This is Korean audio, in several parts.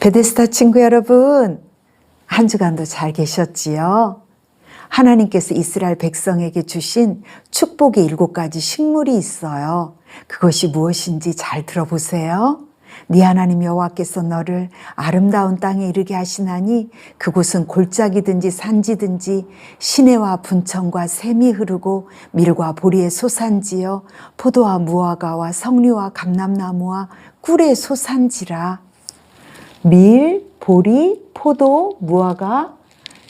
베데스다 친구 여러분, 한 주간도 잘 계셨지요? 하나님께서 이스라엘 백성에게 주신 축복의 일곱 가지 식물이 있어요. 그것이 무엇인지 잘 들어보세요. 네 하나님 여호와께서 너를 아름다운 땅에 이르게 하시나니 그곳은 골짜기든지 산지든지 시내와 분청과 샘이 흐르고 밀과 보리의 소산지요 포도와 무화과와 석류와 감람나무와 꿀의 소산지라 밀, 보리, 포도, 무화과,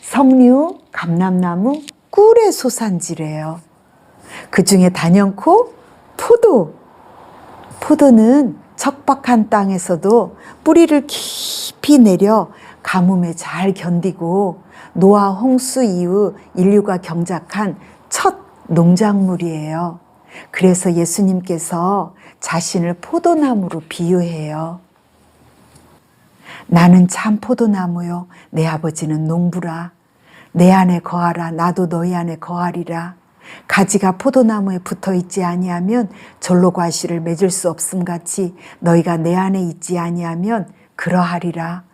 석류, 감람나무, 꿀의 소산지래요. 그 중에 단연코 포도. 포도는 척박한 땅에서도 뿌리를 깊이 내려 가뭄에 잘 견디고 노아 홍수 이후 인류가 경작한 첫 농작물이에요. 그래서 예수님께서 자신을 포도나무로 비유해요. 나는 참 포도나무요. 내 아버지는 농부라. 내 안에 거하라. 나도 너희 안에 거하리라. 가지가 포도나무에 붙어 있지 아니하면 절로 과실을 맺을 수 없음 같이 너희가 내 안에 있지 아니하면 그러하리라.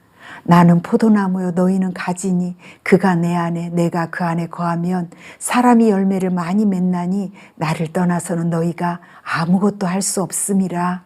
나는 포도나무요 너희는 가지니 그가 내 안에 내가 그 안에 거하면 사람이 열매를 많이 맺나니 나를 떠나서는 너희가 아무것도 할 수 없음이라.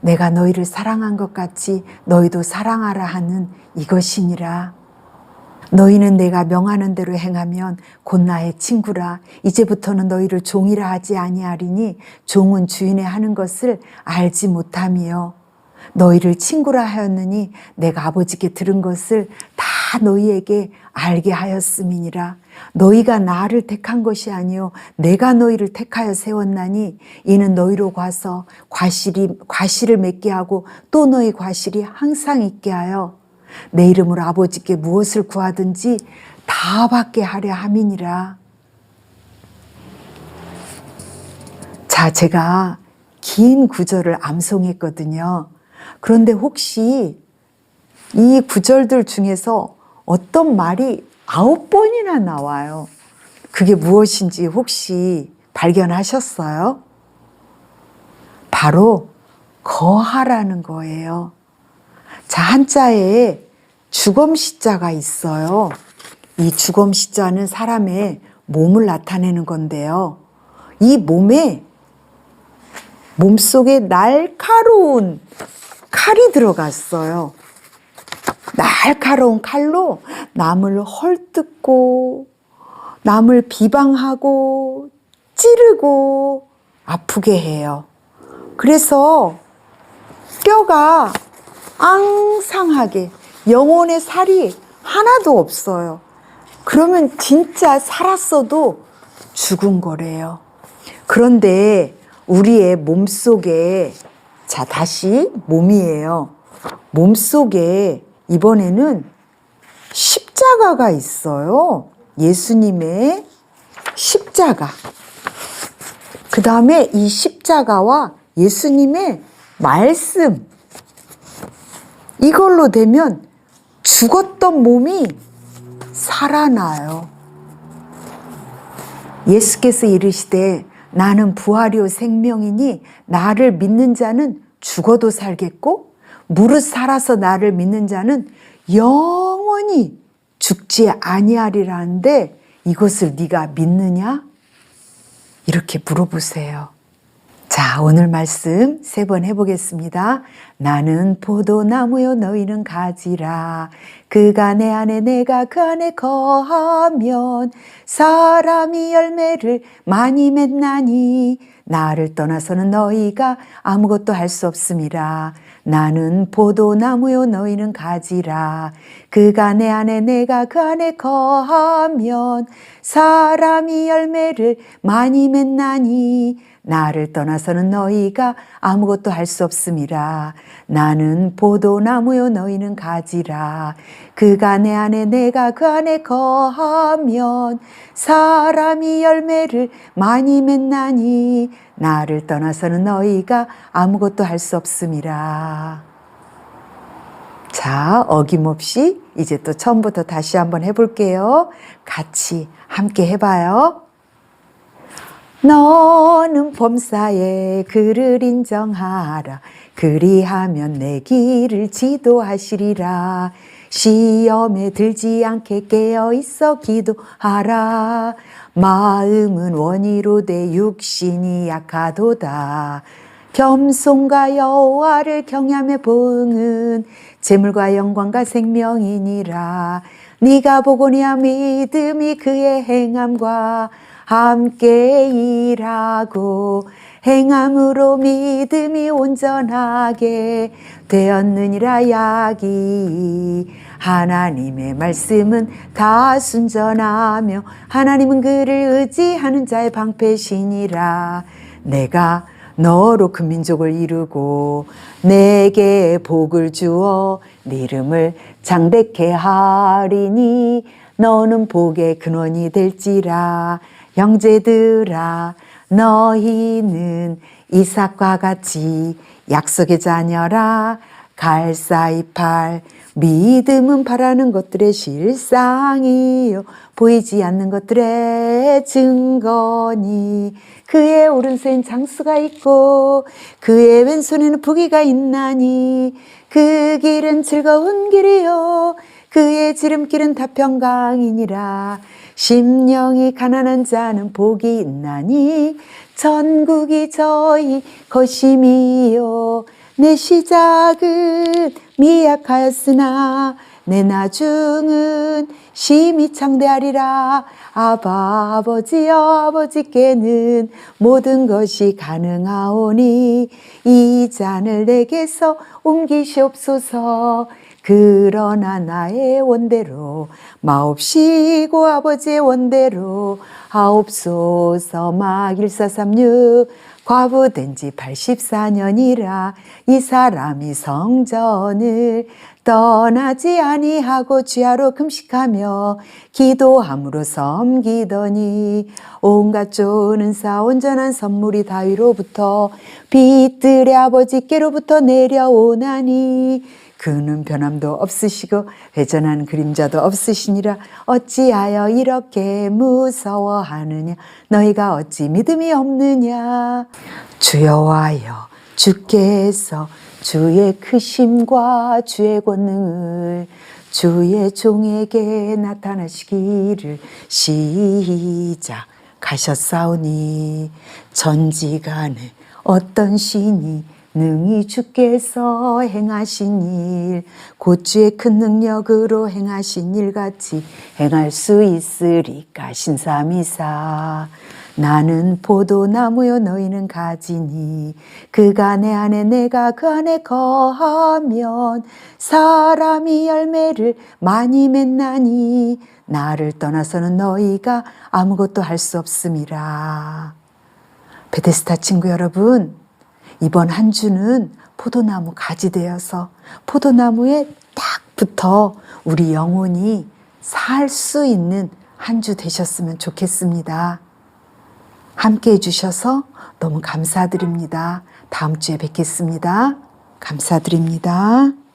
내가 너희를 사랑한 것 같이 너희도 사랑하라 하는 이것이니라. 너희는 내가 명하는 대로 행하면 곧 나의 친구라. 이제부터는 너희를 종이라 하지 아니하리니 종은 주인의 하는 것을 알지 못함이요. 너희를 친구라 하였느니 내가 아버지께 들은 것을 다 너희에게 알게 하였음이니라. 너희가 나를 택한 것이 아니요 내가 너희를 택하여 세웠나니 이는 너희로 가서 과실이 과실을 맺게 하고 또 너희 과실이 항상 있게 하여 내 이름으로 아버지께 무엇을 구하든지 다 받게 하려 함이니라. 자, 제가 긴 구절을 암송했거든요. 그런데 혹시 이 구절들 중에서 어떤 말이 아홉 번이나 나와요. 그게 무엇인지 혹시 발견하셨어요? 바로 거하라는 거예요. 자, 한자에 주검시자가 있어요. 이 주검시자는 사람의 몸을 나타내는 건데요. 이 몸에 몸속에 날카로운 칼이 들어갔어요. 날카로운 칼로 남을 헐뜯고 남을 비방하고 찌르고 아프게 해요. 그래서 뼈가 앙상하게 영혼의 살이 하나도 없어요. 그러면 진짜 살았어도 죽은 거래요. 그런데 우리의 몸 속에 자 다시 몸이에요. 몸 속에 이번에는 십자가가 있어요. 예수님의 십자가. 그 다음에 이 십자가와 예수님의 말씀. 이걸로 되면 죽었던 몸이 살아나요. 예수께서 이르시되 나는 부활이요 생명이니 나를 믿는 자는 죽어도 살겠고 무릇 살아서 나를 믿는 자는 영원히 죽지 아니하리라는데 이것을 네가 믿느냐? 이렇게 물어보세요. 자, 오늘 말씀 세 번 해보겠습니다. 나는 포도나무요, 너희는 가지라. 그가 내 안에, 내가 그 안에 거하면 사람이 열매를 많이 맺나니 나를 떠나서는 너희가 아무것도 할 수 없음이라. 나는 포도나무요, 너희는 가지라. 그가 내 안에, 내가 그 안에 거하면 사람이 열매를 많이 맺나니 나를 떠나서는 너희가 아무것도 할 수 없음이라. 나는 포도나무요 너희는 가지라. 그가 내 안에 내가 그 안에 거하면 사람이 열매를 많이 맺나니 나를 떠나서는 너희가 아무것도 할 수 없음이라. 자, 어김없이 이제 또 처음부터 다시 한번 해볼게요. 같이 함께 해봐요. 너는 범사에 그를 인정하라. 그리하면 내 길을 지도하시리라. 시험에 들지 않게 깨어 있어 기도하라. 마음은 원이로 돼 육신이 약하도다. 겸손과 여호와를 경외함의 보응은 재물과 영광과 생명이니라. 네가 보고니야 믿음이 그의 행함과 함께 일하고 행함으로 믿음이 온전하게 되었느니라 약이 하나님의 말씀은 다 순전하며 하나님은 그를 의지하는 자의 방패시니라. 내가 너로 큰 민족을 이루고 내게 복을 주어 네 이름을 장백케 하리니 너는 복의 근원이 될지라 형제들아 너희는 이삭과 같이 약속의 자녀라. 갈사이팔 믿음은 바라는 것들의 실상이요. 보이지 않는 것들의 증거니. 그의 오른손엔 장수가 있고 그의 왼손에는 부기가 있나니. 그 길은 즐거운 길이요. 그의 지름길은 다평강이니라 심령이 가난한 자는 복이 있나니 전국이 저희 것임이요. 내 시작은 미약하였으나 내 나중은 심히 창대하리라. 아바 아버지여 아버지께는 모든 것이 가능하오니 이 잔을 내게서 옮기시옵소서 그러나 나의 원대로 마옵시고 아버지의 원대로 하옵소서. 막1436 과부된 지 84년이라 이 사람이 성전을 떠나지 아니하고 주야로 금식하며 기도함으로 섬기더니 온갖 좋은 은사 온전한 선물이 다위로부터 빛들의 아버지께로부터 내려오나니 그는 변함도 없으시고 회전한 그림자도 없으시니라. 어찌하여 이렇게 무서워하느냐? 너희가 어찌 믿음이 없느냐? 주여와여 주께서 주의 크심과 주의 권능을 주의 종에게 나타나시기를 시작하셨사오니 전지간에 어떤 신이 능히 주께서 행하신 일, 곧 주의 큰 능력으로 행하신 일 같이 행할 수 있으리까 신사미사. 나는 포도나무요 너희는 가지니 그가 내 안에 내가 그 안에 거하면 사람이 열매를 많이 맺나니 나를 떠나서는 너희가 아무것도 할 수 없음이라. 베데스타 친구 여러분, 이번 한 주는 포도나무 가지 되어서 포도나무에 딱 붙어 우리 영혼이 살 수 있는 한 주 되셨으면 좋겠습니다. 함께 해주셔서 너무 감사드립니다. 다음 주에 뵙겠습니다. 감사드립니다.